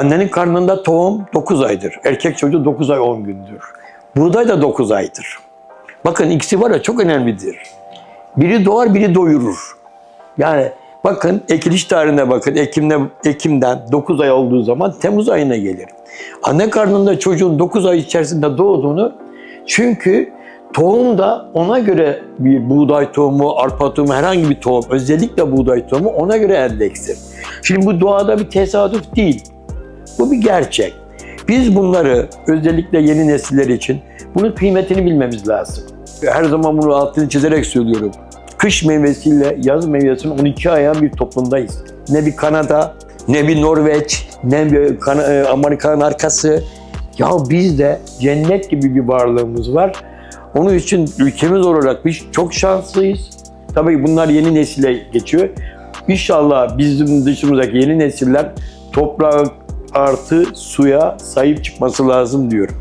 Annenin karnında tohum 9 aydır. Erkek çocuğu 9 ay 10 gündür. Buğday da 9 aydır. Bakın ikisi var ya çok önemlidir. Biri doğar, biri doyurur. Yani bakın ekiliş tarihine bakın. Ekim'de, Ekim'den 9 ay olduğu zaman Temmuz ayına gelir. Anne karnında çocuğun 9 ay içerisinde doğduğunu çünkü tohum da ona göre bir buğday tohumu, arpa tohumu, herhangi bir tohum, özellikle buğday tohumu ona göre endekstir. Şimdi bu doğada bir tesadüf değil. Bu bir gerçek. Biz bunları özellikle yeni nesiller için bunun kıymetini bilmemiz lazım. Her zaman bunu altını çizerek söylüyorum. Kış meyvesiyle yaz meyvesinin 12 ayağı bir toplumdayız. Ne bir Kanada, ne bir Norveç, ne bir e, Amerika'nın arkası. Ya bizde cennet gibi bir varlığımız var. Onun için ülkemiz olarak biz çok şanslıyız. Tabii bunlar yeni nesile geçiyor. İnşallah bizim dışımızdaki yeni nesiller toprağa artı suya sahip çıkması lazım diyorum.